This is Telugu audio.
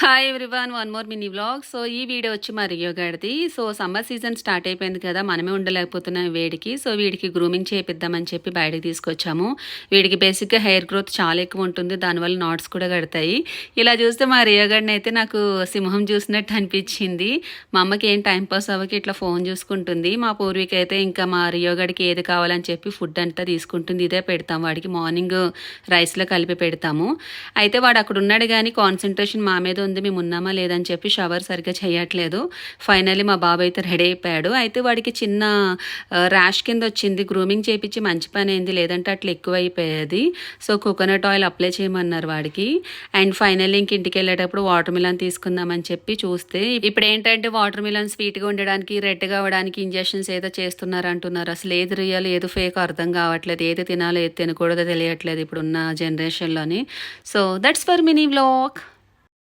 Hi everyone one more mini vlog so ఈ వీడియో వచ్చి మా రియో గారిది. సో సమ్మర్ సీజన్ స్టార్ట్ అయిపోయింది కదా మనమే ఉండలేకపోతున్నాం వేడికి. సో వీడికి గ్రూమింగ్ చేపిద్దామని చెప్పి బయటకు తీసుకొచ్చాము. వీడికి బేసిక్గా హెయిర్ గ్రోత్ చాలా ఎక్కువ ఉంటుంది దానివల్ల నాట్స్ కూడా కడతాయి. ఇలా చూస్తే మా రియో గారిని అయితే నాకు సింహం చూసినట్టు అనిపించింది. మా అమ్మకి ఏం టైం పాస్ అవ్వకి ఇట్లా ఫోన్ చూసుకుంటుంది. మా పూర్వీకి అయితే ఇంకా మా రియో గారికి ఏది కావాలని చెప్పి ఫుడ్ అంతా తీసుకుంటుంది. ఇదే పెడతాం వాడికి మార్నింగ్ రైస్లో కలిపి పెడతాము. అయితే వాడు అక్కడ ఉన్నాడు కానీ కాన్సన్ట్రేషన్ మా మీద ఉంది మేము ఉన్నామా లేదని చెప్పి షవర్ సరిగ్గా చేయట్లేదు. ఫైనల్లీ మా బాబు అయితే రెడీ అయిపోయాడు. అయితే వాడికి చిన్న ర్యాష్ కింద వచ్చింది. గ్రూమింగ్ చేయించి మంచి పని అయింది. లేదంటే అట్లా ఎక్కువ అయిపోయేది సో కోకోనట్ ఆయిల్ అప్లై చేయమన్నారు వాడికి. అండ్ ఫైనల్లీ ఇంక ఇంటికి వెళ్ళేటప్పుడు వాటర్ మిలన్ తీసుకుందామని చెప్పి చూస్తే ఇప్పుడు ఏంటంటే వాటర్ మిలన్ స్వీట్గా ఉండడానికి రెడ్గా అవ్వడానికి ఇంజెక్షన్స్ ఏదో చేస్తున్నారు అంటున్నారు. అసలు ఏది రియల్ ఏది ఫేక్ అర్థం కావట్లేదు. ఏది తినాలో ఏది తినకూడదో తెలియట్లేదు ఇప్పుడున్న జనరేషన్లోని so that's for mini vlog